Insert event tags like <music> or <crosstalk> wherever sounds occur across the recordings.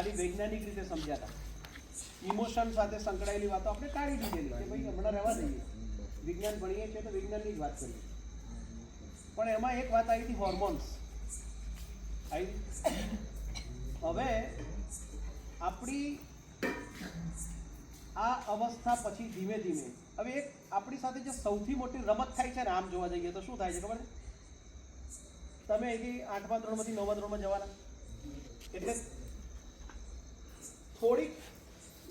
ખાલી વૈજ્ઞાનિક રીતે સમજ્યા ઇમોશન સાથે સંકળાયેલી વાતો આપણે કાઢી દીધેલી કે ભાઈ હમણાં રહેવા દઈએ. વિજ્ઞાન ભણીએ છીએ તો વિજ્ઞાનની જ વાત કરીએ. પણ એમાં એક વાત આવી હતી હોર્મોન્સ આવી હવે આપણી આ અવસ્થા પછી ધીમે ધીમે, હવે એક આપણી સાથે જે સૌથી મોટી રમત થાય છે ને, આમ જોવા જઈએ તો શું થાય છે ખબર છે? તમે અહીંથી આઠમા ધોરણમાંથી નવમા ધોરણમાં જવાના. એટલે થોડીક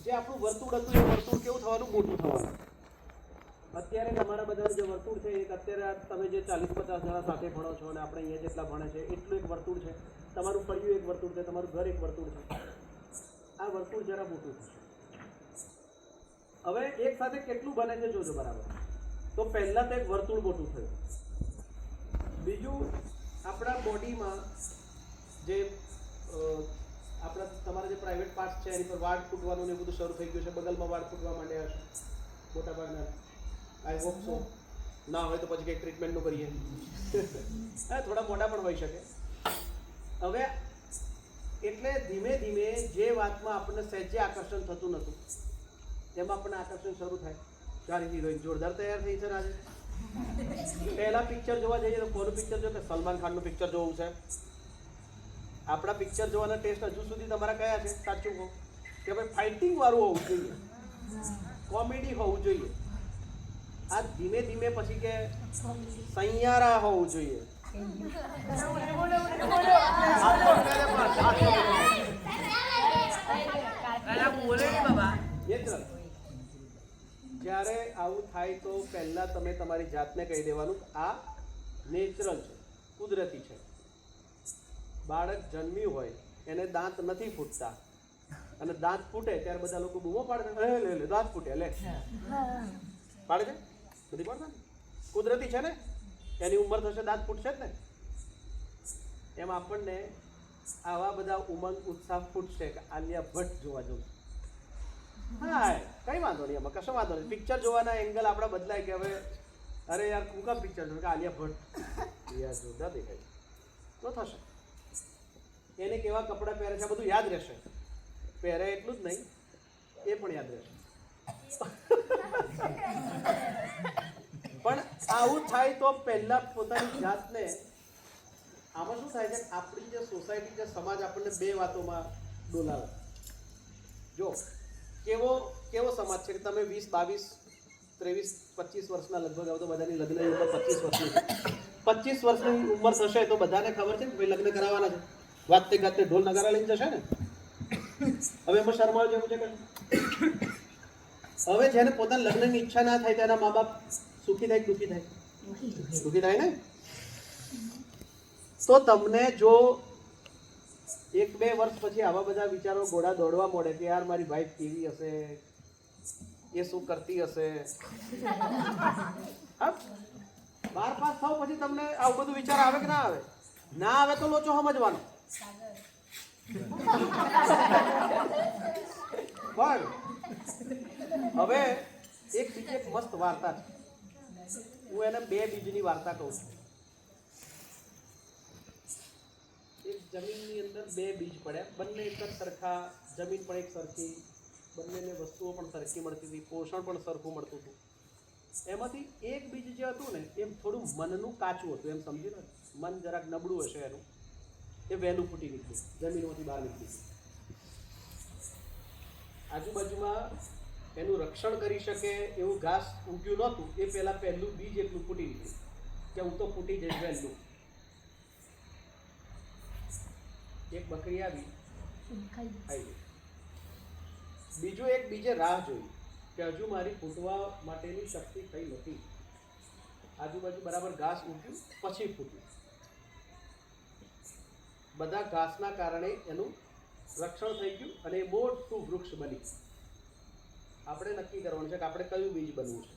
જે આપણું વર્તુળ હતું, એ વર્તુળ કેવું થવાનું? મોટું થવાનું. અત્યારે તમારા બધા જે વર્તુળ છે, એક અત્યારે તમે જે ચાલીસ પચાસ જણા સાથે ભણો છો અને આપણે અહીંયા જેટલા ભણે છે, એટલું એક વર્તુળ છે. તમારું ફળિયું એક વર્તુળ છે, તમારું ઘર એક વર્તુળ છે. આ વર્તુળ જરા મોટું થશે. હવે એક સાથે કેટલું બને છે જોજો બરાબર. તો પહેલાં તો એક વર્તુળ મોટું થયું. બીજું, આપણા બોડીમાં જે આપણા તમારા જે પ્રાઇવેટ પાર્ટ છે, એની પર વાળ ફૂટવાનું ને બધું શરૂ થઈ ગયું છે. બગલમાં વાળ ફૂટવા માંડ્યા હશે મોટા ભાગના આઈ હોપ સો ના હોય તો પછી કંઈક ટ્રીટમેન્ટનું કરીએ. <laughs> હા, થોડા મોટા પણ હોઈ શકે. હવે, એટલે ધીમે ધીમે જે વાતમાં આપણને સહેજે આકર્ષણ થતું નહોતું તેમાં આપણને આકર્ષણ શરૂ થાય. સારી હિરોઈન જોરદાર તૈયાર થઈ છે આજે. પહેલા પિક્ચર જોવા જઈએ તો કોનું પિક્ચર જો કે સલમાન ખાનનું પિક્ચર જોવું છે? આપણા પિક્ચર જોવાના ટેસ્ટ હજુ સુધી તમારા કયા છે? સાચું કહો. કે ભાઈ ફાઇટિંગ વાળું હોવું જોઈએ. કોમેડી હોવું જોઈએ. આ ધીમે ધીમે પછી કે સૈયારા હોવું જોઈએ. જ્યારે આવું થાય તો પહેલા તમે તમારી જાતને કહી દેવાનું આ નેચરલ છે, કુદરતી છે. બાળક જન્મ્યું હોય, એને દાંત નથી ફૂટતા. અને દાંત ફૂટે ત્યારે બધા લોકો બૂમો પાડે લે લે, દાંત ફૂટે, લે. પાડે છે? નથી પાડતા કુદરતી છે ને? એની ઉંમર થશે, દાંત ફૂટશે જ ને? એમ આપણને આવા બધા ઉમંગ, ઉત્સાહ ફૂટશે કે આલિયા ભટ્ટ જોવા જવું. હા કઈ વાંધો નહીં એમાં કશો વાંધો નહીં. પિક્ચર જોવાના એંગલ આપણા બદલાય કે હવે, અરે યાર કુકા પિક્ચર જોયું કે આલિયા ભટ્ટ. યાર, જોરદાર દેખાય તો થશે. એને કેવા કપડાં પહેરે છે બધું યાદ રહેશે. પહેરે એટલું જ નહીં, એ પણ યાદ રહેશે. પણ આવું થાય તો પહેલા પોતાની જાતને, આમાં શું થાય છે? આપણી જે સોસાયટી જે સમાજ આપણને બે વાતોમાં ડોલાવે. જો, કેવો કેવો સમાજ છે કે તમે વીસ, બાવીસ, ત્રેવીસ, પચીસ વર્ષના લગભગ આવો તો બધાની લગ્ન ઉંમર પચીસ વર્ષની પચીસ વર્ષની ઉંમર થશે તો બધાને ખબર છે કે ભાઈ લગ્ન કરાવવાના છે. વાતે ગાતે ઢોલ નગારા લઈને જશે ને? હવે એમાં શરમાળ જેવું છે કે? હવે જેને પોતાના લગ્નની ઈચ્છા ના થાય, તેના મા બાપ સુખી થાય દુઃખી થાય? દુઃખી થાય ને? તો તમને જો એક બે વર્ષ પછી આવા બધા વિચારો ઘોડા દોડવા મળે કે યાર, મારી વાઈફ કેવી હશે? એ શું કરતી હશે? બાર પાસ થાવ પછી તમને આવું બધું વિચાર આવે કે ના આવે? ના આવે તો લોચો સમજવાનો. પણ હવે એક બીજી એક મસ્ત વાર્તા છે. હું એને બે બીજની વાર્તા કહું છું. એક જમીનની અંદર બે બીજ પડ્યા. બંને એક સરખા, જમીન પણ એક સરખી, બંનેને વસ્તુઓ પણ સરખી મળતી હતી, પોષણ પણ સરખું મળતું હતું. એમાંથી એક બીજ જે હતું ને, એમ થોડું મનનું કાચું હતું, એમ સમજી લો. મન જરાક નબળું હશે એનું. એ વહેલું ફૂટી નીકળ્યું જમીનમાંથી બહાર નીકળ્યું આજુબાજુમાં એનું રક્ષણ કરી શકે એવું ઘાસ ઉગ્યું નહોતું એ પહેલાં પહેલું બીજ એટલું ફૂટી નીકળ્યું કે હું તો ફૂટી જઈશ વહેલું. એક બકરી આવી. ખાઈ બીજું એક બીજે રાહ જોઈ કે હજુ મારી ફૂટવા માટેની શક્તિ થઈ નથી. આજુબાજુ બરાબર ઘાસ ઉગ્યું પછી ફૂટ્યું. બધા ઘાસના કારણે એનું રક્ષણ થઈ ગયું અને એ મોટું વૃક્ષ બની આપણે નક્કી કરવાનું છે કે આપણે કયું બીજ બનવું છે?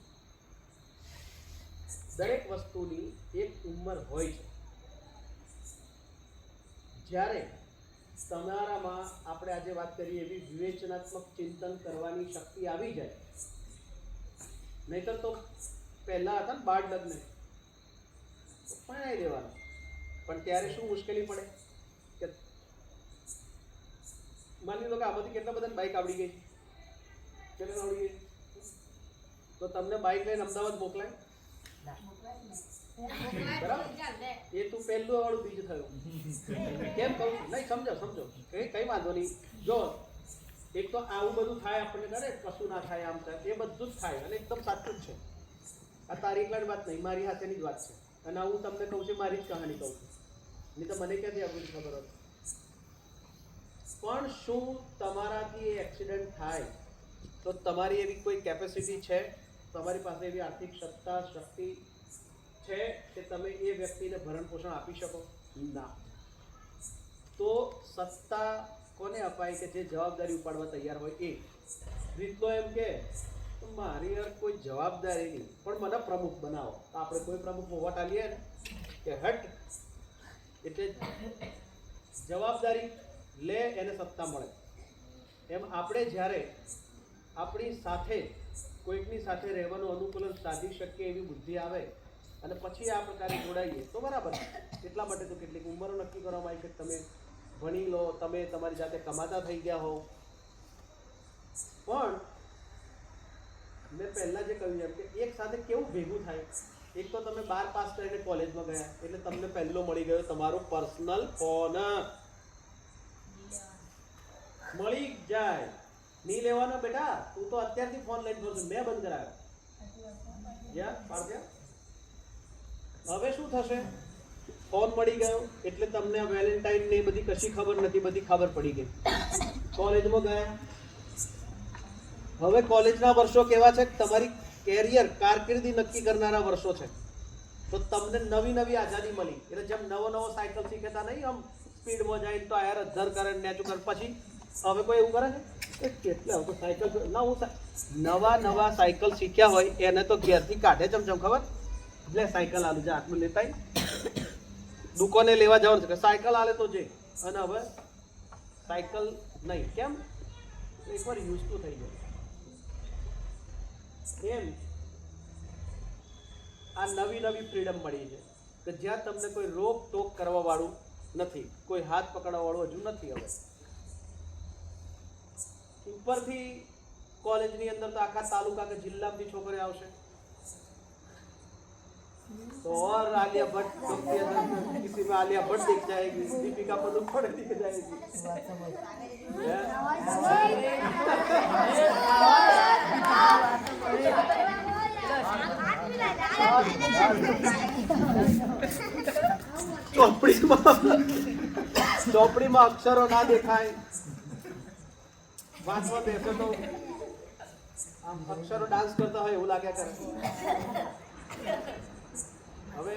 દરેક વસ્તુની એક ઉંમર હોય છે. જ્યારે તમારામાં આપણે આજે વાત કરીએ એવી વિવેચનાત્મક ચિંતન કરવાની શક્તિ આવી જાય, નહીતર તો પહેલાં હતા ને બાળ લગ્ન તો દેવાનું. પણ ત્યારે શું મુશ્કેલી પડે? માની લો કે આમાંથી કેટલા બધાને બાઇક આવડી ગઈ? કેટલા આવડી ગઈ? તો તમને બાઇક લઈને અમદાવાદ મોકલાય. એ તું પહેલું વાળું બીજ થયું. કેમ કહું? નહીં સમજો સમજો. કઈ કઈ વાંધો નહીં. જો એક તો આવું બધું થાય આપણને કરે કશું ના થાય આમ થાય એ બધું જ થાય અને એકદમ સાચું જ છે. આ તારી એકલાની વાત નહીં મારી સાથેની જ વાત છે. અને હું તમને કહું છું મારી જ કહાની કહું છું. નહીં તો મને ક્યાંથી આવું ખબર હોય? પણ શું તમારાથી એ એક્સિડન્ટ થાય? તો તમારી એવી કોઈ કેપેસિટી છે? તમારી પાસે એવી આર્થિક સત્તા, શક્તિ છે કે તમે એ વ્યક્તિને ભરણ પોષણ આપી શકો? ના. તો સત્તા કોને અપાય કે જે જવાબદારી ઉપાડવા તૈયાર હોય એ? રીતનો એમ કે મારી યાર કોઈ જવાબદારી નહીં, પણ મને પ્રમુખ બનાવો. તો આપણે કોઈ પ્રમુખ વોટ આલીએ ને? કે હટ. એટલે જવાબદારી લે એને સત્તા મળે. એમ આપણે જ્યારે આપણી સાથે કોઈકની સાથે રહેવાનું અનુકૂલન સાધી શકીએ એવી બુદ્ધિ આવે અને પછી આ પ્રકારે જોડાઈએ, તો બરાબર. એટલા માટે તો કેટલીક ઉંમરો નક્કી કરવામાં આવી કે તમે ભણી લો, તમે તમારી જાતે કમાતા થઈ ગયા હો પણ મેં પહેલાં જે કહ્યું એમ કે એક સાથે કેવું ભેગું થાય? એક તો તમે બાર પાસ કરીને કોલેજમાં ગયા, એટલે તમને પહેલો મળી ગયો તમારો પર્સનલ ફોન. મળી જાય. નહીં લેવાનો બેટા, તું તો અત્યારથી ફોન લઈને ફરશું મેં બંધ કરાવ્યો. હવે શું થશે? ફોન મળી ગયો, એટલે તમને વેલેન્ટાઇન ને બધી કશી ખબર નથી, બધી ખબર પડી ગઈ. કોલેજમાં ગયા. હવે કોલેજના વર્ષો કેવા છે? તમારી કેરિયર કારકિર્દી નક્કી કરનારા વર્ષો છે. તો તમને નવી નવી આઝાદી મળી. એટલે જેમ નવો નવો સાયકલ શીખેતા નહીં, આમ સ્પીડમાં જાય તો આયર અધર કરે નેચું કરે. પછી હવે કોઈ એવું કરે છે? કે કેટલા હવે તો સાયકલ ના, હું નવા નવા સાયકલ શીખ્યા હોય, એને તો ઘેરથી કાઢે ચમચમ ખબર? લે, સાયકલ આલું છે હાથમાં લેતા. દુકાને લેવા જવાનું છે, કે સાયકલ આલે તો જે. અને હવે સાયકલ નહીં. કેમ? એકવાર યુઝ ટુ થઈ જાય. એમ. આ નવી નવી ફ્રીડમ મળી છે, કે જ્યાં તમને કોઈ રોક ટોક કરવા વાળું નથી, કોઈ હાથ પકડવા વાળું હજુ નથી હવે. ઉપરથી કોલેજની અંદર તો આખા તાલુકા કે જિલ્લામાંથી છોકરીઓ આવશે तो और आलिया भट्ट तो किसी में आलिया भट्ट दिख जाएगी दीपिका पदुकोण दिख जाएगी हैं? ચોપડીમાં ચોપડીમાં અક્ષરો ના દેખાય વાંચવા બેસે તો આમ અક્ષરો ડાન્સ કરતા હોય એવું લાગ્યા કરે. હવે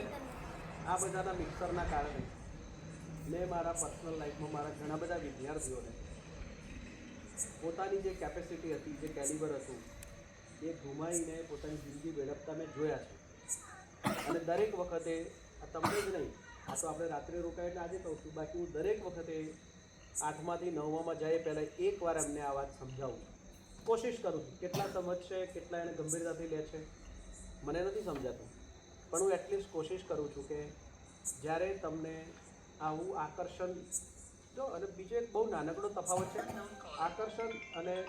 આ બધાના મિક્સરના કારણે મેં મારા પર્સનલ લાઈફમાં મારા ઘણા બધા વિદ્યાર્થીઓને પોતાની જે કેપેસિટી હતી, જે કેલિબર હતું, એ ગુમાવીને પોતાની જિંદગી વેડપતા મેં જોયા છે. અને દરેક વખતે આ તમને જ નહીં, આ તો આપણે રાત્રે રોકાય એટલે આજે કહું છું બાકી હું દરેક વખતે આઠમાંથી નવમાં જાય પહેલાં એકવાર એમને આ વાત સમજાવું. કોશિશ કરું છું. કેટલા સમજશે, કેટલા એને ગંભીરતાથી લે છે, મને નથી સમજાતું. પણ હું એટલીસ્ટ કોશિશ કરું છું કે જ્યારે તમને આવું આકર્ષણ, જો, અને બીજો એક બહુ નાનકડો તફાવત છે. આકર્ષણ અને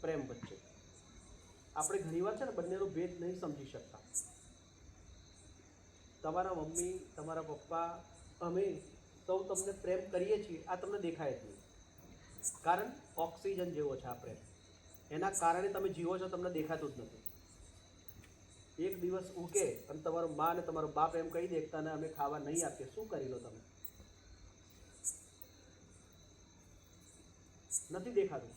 પ્રેમ વચ્ચે. આપણે ઘણીવાર છે ને બંનેનો ભેદ નહીં સમજી શકતા. તમારા મમ્મી, તમારા પપ્પા અમે સૌ તમને પ્રેમ કરીએ છીએ, આ તમને દેખાય જ નહીં. કારણ ઓક્સિજન જેવો છે આ પ્રેમ. એના કારણે તમે જીવો છો, તમને દેખાતું જ નથી. એક દિવસ ઉકે અને તમારો મા અને તમારો બાપ એમ કહી દેખતા ને અમે ખાવા નહીં આપીએ. શું કરી લો તમે? નથી દેખાતું.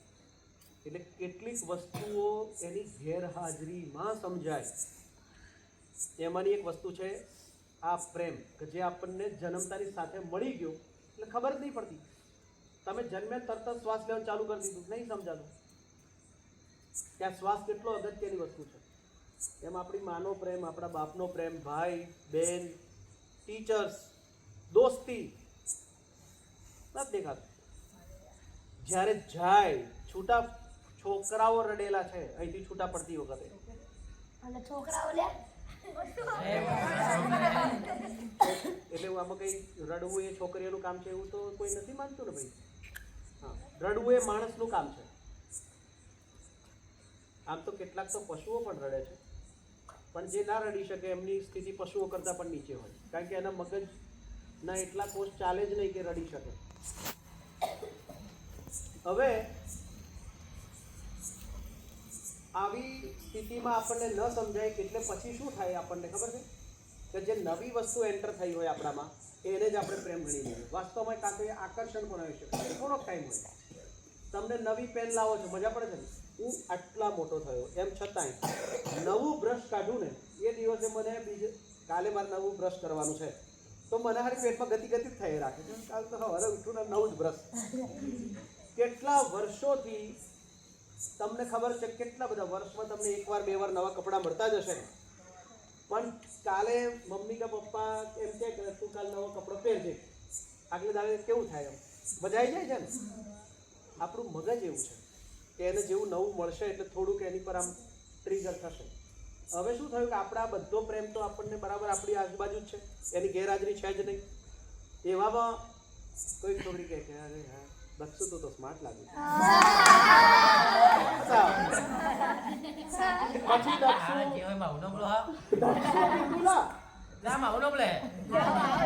એટલે કેટલીક વસ્તુઓ એની ગેરહાજરીમાં સમજાય. એમાંની એક વસ્તુ છે આ પ્રેમ કે જે આપણને જન્મતાની સાથે મળી ગયો એટલે ખબર જ નહીં પડતી. તમે જન્મે તરત જ શ્વાસ લેવાનું ચાલુ કરી દીધું નહીં સમજાતું. ત્યાં શ્વાસ કેટલો અગત્યની વસ્તુ છે. એમ આપણી માનો પ્રેમ આપણા બાપનો પ્રેમ ભાઈ બેન ટીચર્સ દોસ્તી. નથી દેખાતું. જ્યારે જાય છૂટા છોકરાઓ રડેલા છે અહીંથી છૂટા પડતી વખતે. છોકરાઓ લે. હું આમાં કંઈ રડવું એ છોકરીઓનું કામ છે એવું તો કોઈ નથી માનતું ને ભાઈ? હા, રડવું એ માણસનું કામ છે. આમ તો કેટલાક તો પશુઓ પણ રડે છે. પણ જે ના રડી શકે એમની સ્થિતિ પશુઓ કરતાં પણ નીચે હોય. કારણ કે એના મગજના એટલા કોષ ચાલે જ નહીં કે રડી શકે. હવે આવી સ્થિતિમાં આપણને ન સમજાય એટલે પછી શું થાય આપણને ખબર છે? કે જે નવી વસ્તુ એન્ટર થઈ હોય આપણામાં, એને જ આપણે પ્રેમ ગણી લઈએ. વાસ્તવમાં કાં તો એ આકર્ષણ પણ આવી શકે. થોડોક ટાઈમ હોય. તમને નવી પેન લાવો છો, મજા પડે છે ને? હું આટલા મોટો થયો. એમ છતાંય, નવું બ્રશ કાઢું ને, એ દિવસે મને બીજે, કાલે મારે નવું બ્રશ કરવાનું છે. તો મને હારી પેટમાં ગતિ ગતિ જ થઈ રાખે. છે કાલ તો હવે ઉઠું ને નવું જ બ્રશ કેટલા વર્ષોથી તમને ખબર છે કેટલા બધા વર્ષમાં તમને એકવાર બે વાર નવા કપડાં મળતા જ હશે. પણ કાલે મમ્મી કે પપ્પા એમ કે તું કાલ નવો કપડો પહેરજે આગલે દાડે કેવું થાય એમ? મજા આવી જાય છે ને? આપણું મગજ એવું છે કે એને જેવું નવું મળશે એટલે થોડુંક એની પર આમ ટ્રિગર થશે. હવે શું થયું કે આપણા બધો પ્રેમ તો આપણને બરાબર આપણી આજુબાજુ જ છે. એની ગેરહાજરી છે જ નહીં. એવામાં કોઈ છોકરી કહે કે, અરે હા દક્ષુ તો તો સ્માર્ટ લાગે. છે." પછી દક્ષુ દક્ષુ પીપુલા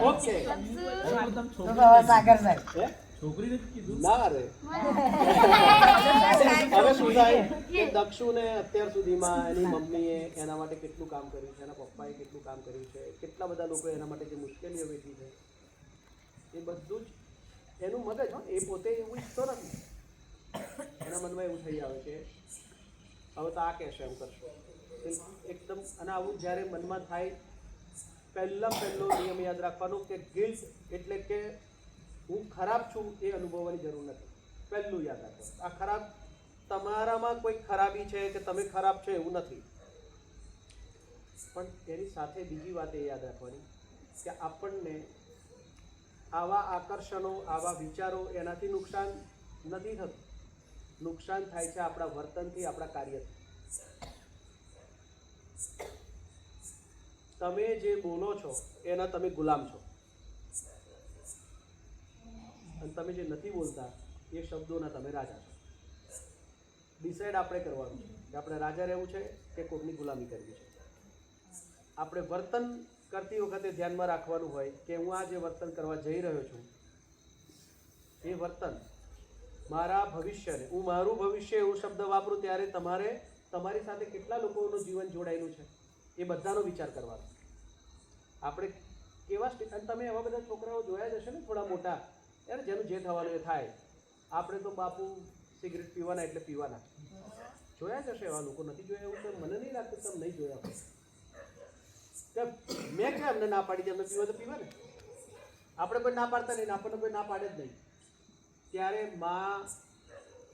ઓકે. હે? છોકરી નથી કીધું. ના રે હવે શું થાય? કે દક્ષુને અત્યાર સુધીમાં એની મમ્મીએ એના માટે કેટલું કામ કર્યું છે એના પપ્પાએ કેટલું કામ કર્યું છે કેટલા બધા લોકો એના માટે જે મુશ્કેલીઓ વેઠી છે એ બધું જ એનું મગજ, હો, એ પોતે એવું ઈચ્છતો નથી. એના મનમાં એવું થઈ આવે કે હવે તો આ કહેશે, એમ કરશો. એકદમ, અને આવું જ્યારે મનમાં થાય, પહેલાં પહેલો નિયમ યાદ રાખવાનો કે ગિલ્ટ એટલે કે હું ખરાબ છું એ અનુભવવાની જરૂર નથી. પહેલું યાદ રાખો આ ખરાબ તમારામાં કોઈ ખરાબી છે કે તમે ખરાબ છો એવું નથી. પણ એની સાથે બીજી વાત એ યાદ રાખવાની કે આપણને આવા આકર્ષણો, આવા વિચારો એનાથી નુકસાન નથી થતું. નુકસાન થાય છે આપણા વર્તનથી, આપણા કાર્યથી. તમે જે બોલો છો, એના તમે ગુલામ છો. અને તમે જે નથી બોલતા, એ શબ્દોના તમે રાજા છો. ડિસાઈડ આપણે કરવાનું છે કે આપણે રાજા રહેવું છે કે કોઈની ગુલામી કરવી છે. આપણે વર્તન કરતી વખતે ધ્યાનમાં રાખવાનું હોય કે હું આ જે વર્તન કરવા જઈ રહ્યો છું, એ વર્તન મારા ભવિષ્યને, હું મારું ભવિષ્ય એવો શબ્દ વાપરું ત્યારે તમારે, તમારી સાથે કેટલા લોકોનું જીવન જોડાયેલું છે, એ બધાનો વિચાર કરવાનો. આપણે કેવા અને તમે એવા બધા છોકરાઓ જોયા જ હશે ને થોડા મોટા, યાર જેનું જે થવાનું એ થાય. આપણે તો બાપુ સિગરેટ પીવાના એટલે પીવાના. જોયા જ હશે એવા લોકો, નથી જોયા એવું તો મને નહીં લાગતું તમે નહીં જોયા મેં ક્યાં એમને ના પાડી દે એમને પીવા તો પીવા ને આપણે કોઈ ના પાડતા નહીં આપણને કોઈ ના પાડે જ નહીં. ત્યારે મા,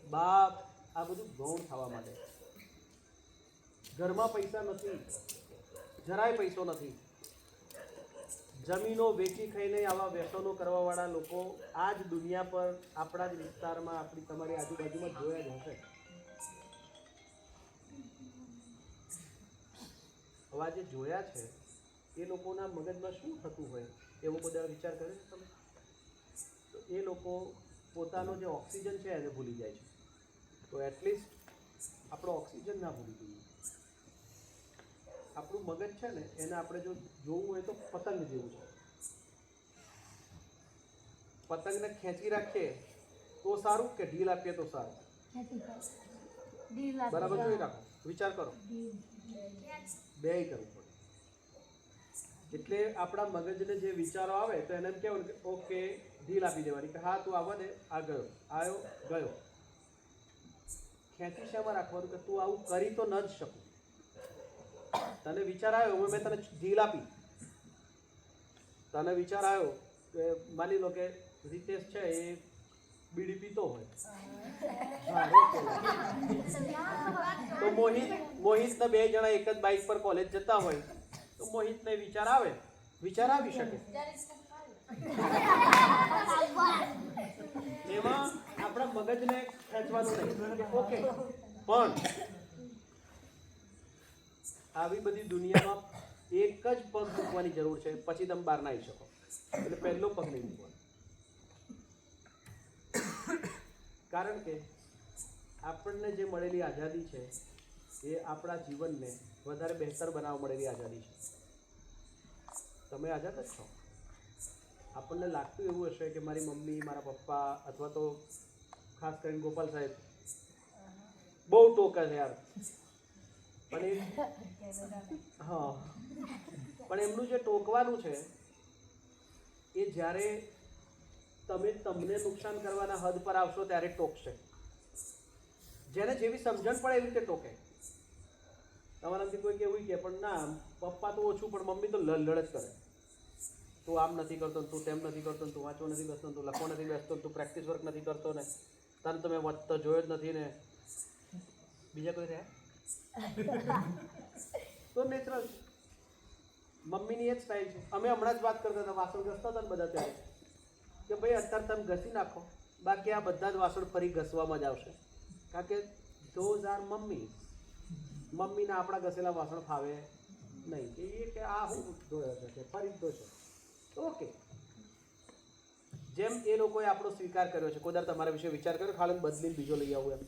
બાપ, આ બધું ગૌણ થવા માટે. ઘરમાં પૈસા નથી, જરાય પૈસો નથી. જમીનો વેચી ખાઈને આવા વ્યસનો કરવાવાળા લોકો આ જ દુનિયા પર આપણા જ વિસ્તારમાં આપણી તમારી આજુબાજુમાં જોયા જ હશે. હવે જોયા છે. એ લોકોના મગજમાં શું થતું હોય એવો બધા વિચાર કરે છે તમે? તો એ લોકો પોતાનો જે ઓક્સિજન છે એને ભૂલી જાય છે. તો એટલીસ્ટ આપણો ઓક્સિજન ના ભૂલી જોઈએ. આપણું મગજ છે ને એને આપણે જો જોવું હોય તો પતંગ જેવું છે. પતંગને ખેંચી રાખીએ તો સારું કે ઢીલ આપીએ તો સારું? બરાબર જોઈ રાખો. વિચાર કરો. બે કરવું પડે. એટલે આપણા મગજને જે વિચારો આવે તો એને એમ કહેવાનું કે ઓકે ઢીલ આપી દેવાની. કે હા તું આવવા દે આ ગયો આવ્યો ગયો. ખેંચી શામાં રાખવાનું કે તું આવું કરી તો ન જ શકું. તને વિચાર આવ્યો મેં તને ઢીલ આપી. તને વિચાર આવ્યો કે માની લો કે રીતેશ છે એ બીડી પીતો હોય. <laughs> તો મોહિત મોહિત ને બે જણા એક જ બાઇક પર કોલેજ જતા હોય. તો મોહિતને વિચાર આવે. વિચાર આવી શકે. એમાં આપણા મગજને ખેંચવાનું નહીં. ઓકે. પણ આવી બધી દુનિયામાં એક જ પગ મૂકવાની જરૂર છે. પછી તમે બહાર ના આવી શકો. એટલે પહેલો પગ નહીં મૂકવાનો. કારણ કે આપણને જે મળેલી આઝાદી છે એ આપણા જીવનને વધારે બહેતર બનાવવા મળેલી આઝાદી છે. તમે આઝાદ જ છો? આપણને લાગતું એવું હશે કે મારી મમ્મી, મારા પપ્પા અથવા તો ખાસ કરીને ગોપાલ સાહેબ બહુ ટોકે છે યાર. પણ હા. પણ એમનું જે ટોકવાનું છે, એ જ્યારે તમે તમને નુકસાન કરવાના હદ પર આવશો ત્યારે ટોકશે. જેને જેવી સમજણ પડે એવી રીતે ટોકે. તમારામાંથી કોઈ કેવું કે પણ ના પપ્પા તો ઓછું પણ મમ્મી તો લડ જ કરે. તું આમ નથી કરતો તું તેમ નથી કરતો તું વાંચવા નથી બેસતો તું લખવા નથી બેસતો તું પ્રેક્ટિસ વર્ક નથી કરતો ને તને તમે વધતો જોયો જ નથી ને. બીજા કોઈ રહ્યા? <laughs> તો નેચરલ મમ્મીની એ જ સ્ટાઇલ છે. અમે હમણાં જ વાત કરતા હતા વાસણ ઘસતા હતા ને બધા ત્યારે કે ભાઈ અત્યારે તમે ઘસી નાખો. બાકી આ બધા જ વાસણ ફરી ઘસવામાં જ આવશે. કારણ કે ધોઝ આર મમ્મી મમ્મીને આપણા ઘસેલા વાસણ ફાવે નહીં. કે એ કે આ હું ધોયો છે ફરીદો ધોશે ઓકે જેમ એ લોકોએ આપણો સ્વીકાર કર્યો છે કોદાર તમારા વિશે વિચાર કર્યો ખાલી બદલીને બીજો લઈ આવું એમ.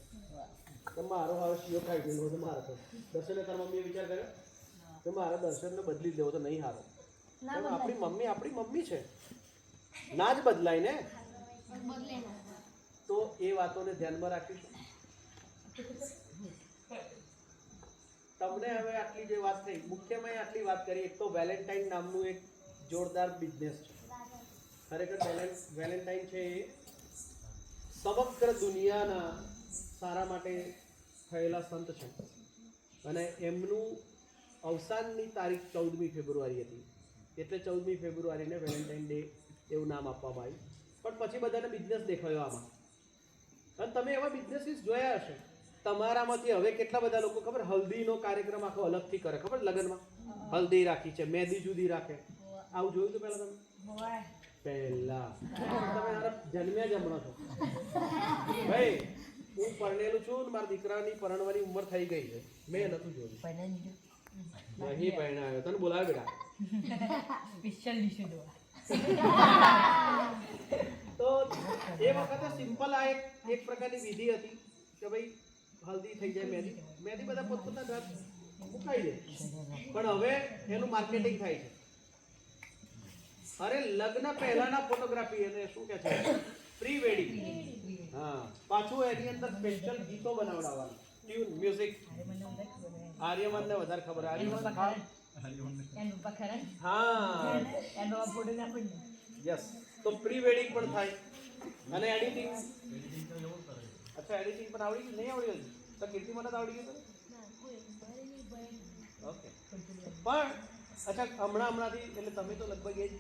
મારો હારો શિયો ખાઈ ગયેલો તો મારો તો. દર્શને તારા મમ્મીએ વિચાર કર્યો? કે મારા દર્શનને બદલી દેવો તો નહીં હારો. આપણી મમ્મી આપણી મમ્મી છે. ના જ બદલાય ને? તો એ વાતોને ધ્યાનમાં રાખીશું. તમને હવે આટલી જે વાત થઈ, મુખ્યમાં આટલી વાત કરી, એક તો વેલેન્ટાઇન નામનું એક જોરદાર બિઝનેસ છે. ખરેખર વેલેન- વેલેન્ટાઇન છે એ સમગ્ર દુનિયાના સારા માટે થયેલા સંત છે. અને એમનું અવસાનની તારીખ ચૌદમી ફેબ્રુઆરી હતી. એટલે ચૌદમી ફેબ્રુઆરીને વેલેન્ટાઇન ડે એવું નામ આપવામાં આવ્યું. પણ પછી બધાને બિઝનેસ દેખાયો આમાં. અને તમે એવા બિઝનેસીસ જોયા હશે. તમારામાંથી હવે કેટલા બધા લોકો ખબર? હલ્દીનો કાર્યક્રમ આખો અલગથી કરે. ખબર લગ્નમાં? હલ્દી રાખી છે મહેંદી જુદી રાખે. આવું જોયું હતું પહેલા તમે? પહેલા. તમે હારા જન્મ્યા જ હમણાં છો. ભાઈ હું પરણેલું છું ને મારા દીકરાની પરણવાની ઉંમર થઈ ગઈ છે. મેં નતું જોયું. નહીં પરણાયો. તને બોલાવે બેટા. તો એ વખતે સિમ્પલ આ એક એક પ્રકારની વિધિ હતી કે ભાઈ હલ્દી થઈ જાય મહેંદી મહેંદી બધા પોતપોતાના ઘર મુકાઈ દે પણ હવે એનું માર્કેટિંગ થાય છે. અરે લગ્ન પહેલાના ફોટોગ્રાફી એને શું કે છે? પ્રી વેડિંગ હા. પાછું એની અંદર સ્પેશિયલ ગીતો બનાવડાવવાનું. ટ્યુન મ્યુઝિક આર્યમનને વધારે ખબર. આર્યમન હા. હા. યસ તો પ્રી વેડિંગ પણ થાય. અને એડિટિંગ અચ્છા એડિટિંગ પણ આવડી નહીં આવડી હજુ? તો કીર્તિ મને આવડી ગયું ઓકે. પણ અચ્છા હમણાં હમણાંથી એટલે તમે તો લગભગ એ જ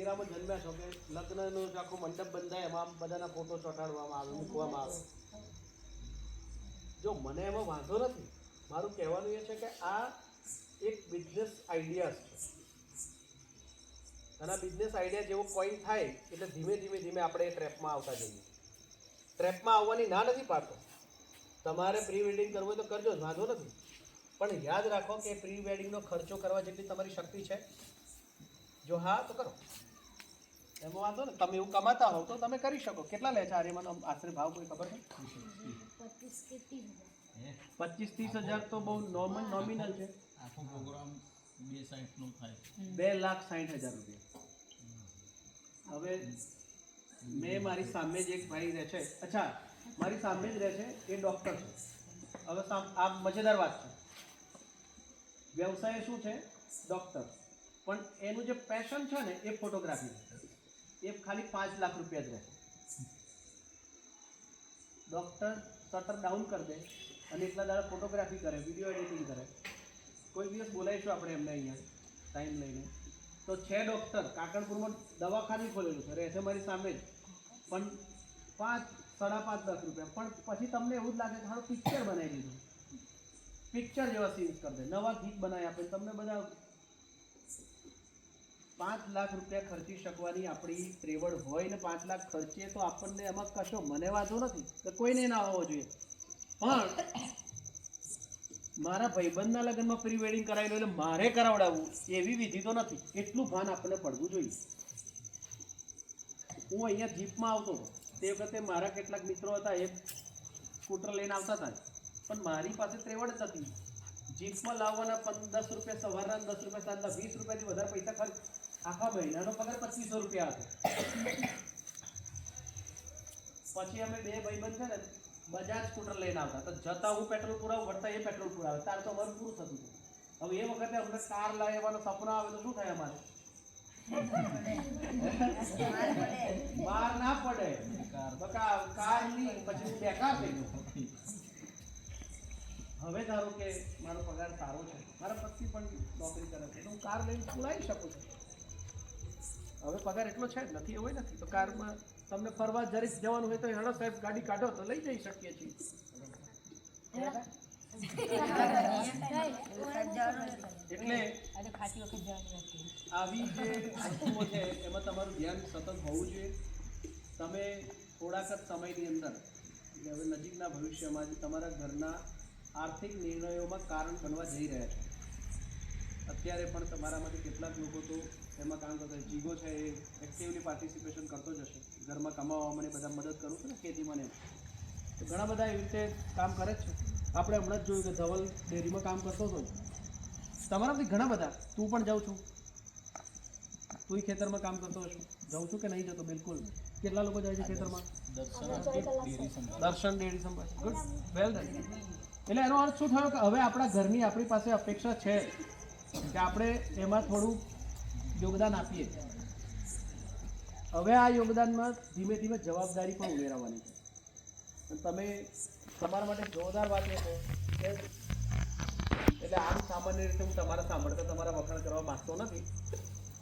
એરામાં જન્મ્યા છો કે લગ્નનો જે આખો મંડપ બંધાય એમાં બધાના ફોટો ચોંટાડવામાં આવે મૂકવામાં આવે. જો મને એમાં વાંધો નથી મારું કહેવાનું એ છે કે આ એક બિઝનેસ આઈડિયા છે. અને બિઝનેસ આઈડિયા જેવો કોઈન થાય એટલે ધીમે ધીમે ધીમે આપણે એ ટ્રેપમાં આવતા જઈએ. ટ્રેપમાં આવવાની ના નથી પાડતો. તમારે પ્રી વેડિંગ કરવું હોય તો કરજો વાંધો નથી. પણ યાદ રાખો કે પ્રી વેડિંગનો ખર્ચો કરવા જેટલી તમારી શક્તિ છે જો હા તો કરો. એમાં વાંધો ને તમે એવું કમાતા હોવ તો તમે કરી શકો. કેટલા લે છે? આર્યમાનો આશરે ભાવ કોઈ ખબર છે? પચીસ ત્રીસ હજાર. તો બહુ નોર્મલ નોમિનલ છે. આખો પ્રોગ્રામ બે થાય. બે લાખ સાઠ હજાર રૂપિયા. હવે મેં મારી સામે જ એક ભાઈ રહે છે. અચ્છા મારી સામે જ રહે છે, એ ડૉક્ટર છે. હવે આ મજેદાર વાત છે. વ્યવસાય શું છે? ડૉક્ટર પણ એનું જે પેશન છે ને, એ ફોટોગ્રાફી એ ખાલી પાંચ લાખ રૂપિયા જ રહે. ડૉક્ટર શટર ડાઉન કરી દે અને એટલા દાડા ફોટોગ્રાફી કરે વીડિયો એડિટિંગ કરે. કોઈ દિવસ બોલાવીશું આપણે એમને અહીંયા ટાઈમ લઈને. તો છે ડૉક્ટર કાકણપુરમાં દવાખાનું ખોલેલું છે. રહે છે મારી સામે જ. પણ પાંચ સાડા પાંચ, દસ રૂપિયા. પણ પછી તમને એવું જ લાગે કે હારું પિક્ચર બનાવી દીધું. પિક્ચર જેવા સીન્સ કરી દે. નવા ગીત બનાવી આપે તમને બધા પાંચ લાખ રૂપિયા ખર્ચી શકવાની આપણી ત્રેવડ હોય ને પાંચ લાખ ખર્ચીએ તો આપણને એમાં કશો મને વાંધો નથી. કે કોઈને ના હોવો જોઈએ. પણ મારા ભાઈબંધના લગ્નમાં પ્રી વેડિંગ કરાવેલું એટલે મારે કરાવડાવવું એવી વિધિ તો નથી. એટલું ભાન આપણને પડવું જોઈએ. હું અહીંયા જીપમાં આવતો હતો. તે વખતે મારા કેટલાક મિત્રો હતા એ સ્કૂટર લઈને આવતા હતા. પણ મારી પાસે ત્રેવડ જ હતી. જીપમાં લાવવાના દસ રૂપિયા સવારના દસ રૂપિયા સાંજના, વીસ રૂપિયાથી વધારે પૈસા ખર્ચ આખા મહિનાનો પગાર પચીસો રૂપિયા હતો. પછી અમે બે ભાઈબંધ છે ને, બજાજ સ્કૂટર લઈને આવતા તો જતા હું પેટ્રોલ પુરાવું, વળતા એ પેટ્રોલ પુરાવે. તાર તો અમારું પૂરું થતું હતું. હવે એ વખતે અમને કાર લાવવાનો સપનો આવે તો શું થાય અમારે? માર ના પડે. બકા કારની પછી હું બેકાર થઈ ગયો. હવે ધારો કે મારો પગાર સારો છે. મારા પતિ પણ નોકરી કરે છે. હું કાર લઈને પુરાવી શકું છું. હવે પગાર એટલો છે જ નથી એવું નથી. તો કારમાં તમને ફરવા જરીક જવાનું હોય તો હેડો સાહેબ ગાડી કાઢો તો લઈ જઈ શકીએ છીએ. એટલે આવી જે વસ્તુઓ છે એમાં તમારું ધ્યાન સતત હોવું જોઈએ. તમે થોડાક જ સમયની અંદર હવે નજીકના ભવિષ્યમાં જે તમારા ઘરના આર્થિક નિર્ણયોમાં કારણ બનવા જઈ રહ્યા છે. અત્યારે પણ તમારામાંથી કેટલાક લોકો તો એમાં કામ કરતા. જીગો છે એ એક્ટિવલી પાર્ટિસિપેશન કરતો જ હશે. ઘરમાં કમાવા મને બધા મદદ કરું છું ને ખેતીમાં ને તો ઘણા બધા એવી રીતે કામ કરે જ છે. આપણે હમણાં જ જોયું કે ધવલ ડેરીમાં કામ કરતો હતો. તમારામાંથી ઘણા બધા. તું પણ જાઉં છું. તું ખેતરમાં કામ કરતો હશો. જાઉં છું કે નહીં જતો? બિલકુલ. કેટલા લોકો જાય છે ખેતરમાં? દર્શન ડેરી ગુડ વેલ ડન એટલે એનો અર્થ શું થયો? કે હવે આપણા ઘરની આપણી પાસે અપેક્ષા છે કે આપણે એમાં થોડું યોગદાન આપીએ. હવે આ યોગદાનમાં ધીમે ધીમે જવાબદારી પણ ઉમેરાવાની છે. તમે તમારા માટે જોરદાર વાત એ છે કે એટલે આમ સામાન્ય રીતે હું તમારા સાંભળતા તમારા વખાણ કરવા માંગતો નથી.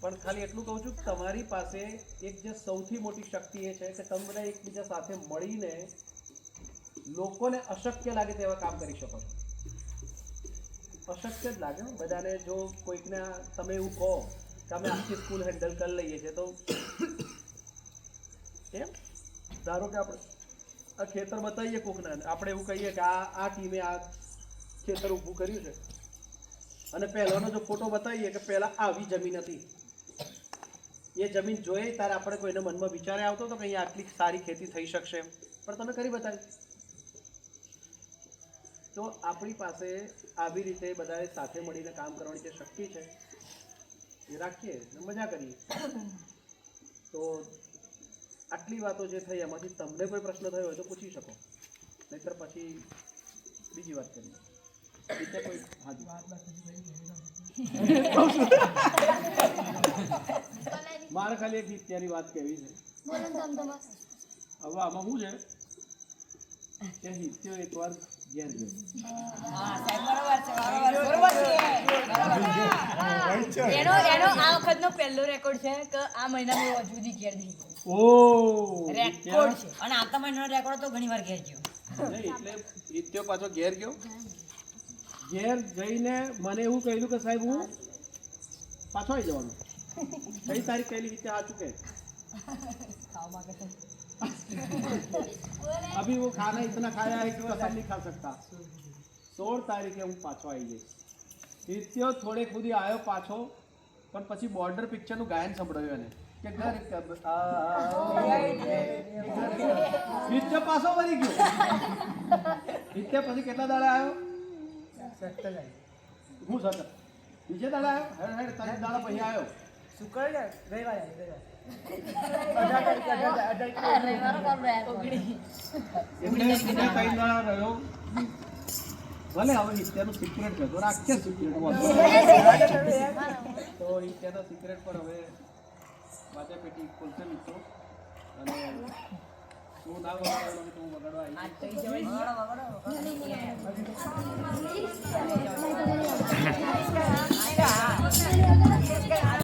પણ ખાલી એટલું કહું છું તમારી પાસે એક જે સૌથી મોટી શક્તિ એ છે કે તમે બધા એકબીજા સાથે મળીને લોકોને અશક્ય લાગે તેવા કામ કરી શકો છો. અશક્ય જ લાગે બધાને જો કોઈકને તમે એવું કહો કે અમે આખી સ્કૂલ હેન્ડલ કરી લઈએ છીએ તો એમ ધારો કે આપણે આ ખેતર બતાવીએ કોકને. આપણે એવું કહીએ કે આ આ ટીમે આ ખેતર ઊભું કર્યું છે. અને પહેલાંનો જો ફોટો બતાવીએ કે પહેલાં આવી જમીન હતી. એ જમીન જોઈએ ત્યારે આપણે કોઈને મનમાં વિચારે આવતો હતો કે અહીંયા આટલી સારી ખેતી થઈ શકશે પણ તમે કરી બતાવી. તો આપણી પાસે આવી રીતે બધાએ સાથે મળીને કામ કરવાની જે શક્તિ છે, એ રાખીએ અને મજા કરીએ. તો આટલી વાતો જે થઈ, એમાંથી તમને કોઈ પ્રશ્ન થયો હોય તો પૂછી શકો. નહીતર પછી બીજી વાત કરીએ. મારે ખાલી એક નિત્યાની વાત કહેવી છે. હવે આમાં શું છે? કે હિત્યો એકવાર ઘેર ગયો. એનો એનો આ વખતનો પહેલો રેકોર્ડ છે કે આ મહિનામાં હજુ સુધી ઘેર નહીં. ઓ રેકોર્ડ છે. અને આવતા મહિનાનો રેકોર્ડ તો ઘણી વાર ઘેર ગયો. એટલે હિત્યો પાછો ઘેર ગયો? ઘેર જઈને મને એવું કહ્યું કે સાહેબ હું પાછો આવી જવાનો કઈ તારીખ કહેલી રીતે સાચું કે अभी वो खाना इतना खाया है कि कसम नहीं खा सकता સોળ તારીખે હું પાછો આવી જઈશ નિત્યો થોડેક સુધી આવ્યો પાછો પણ પછી બોર્ડર પિક્ચરનું ગાયન સંભળાયું એને કે ઘર કબ आओगे? નિત્ય પાછો વળી ગયો નિત્ય પછી કેટલા દાડા આવ્યો હું સતત બીજે દાડા આવ્યો હેડ હેડ તારીખ દાડા પછી આવ્યો. ત્રણ દાડા રહ્યો. ભલે હવે નિત્યાનું સિક્રેટ છે તો રાખીએ સિક્રેટ તો નિત્યાના સિક્રેટ પર હવે વાજા પેટી ખોલશે મિત્રો. અને તું ના વગાડો તું વગાડવા આવી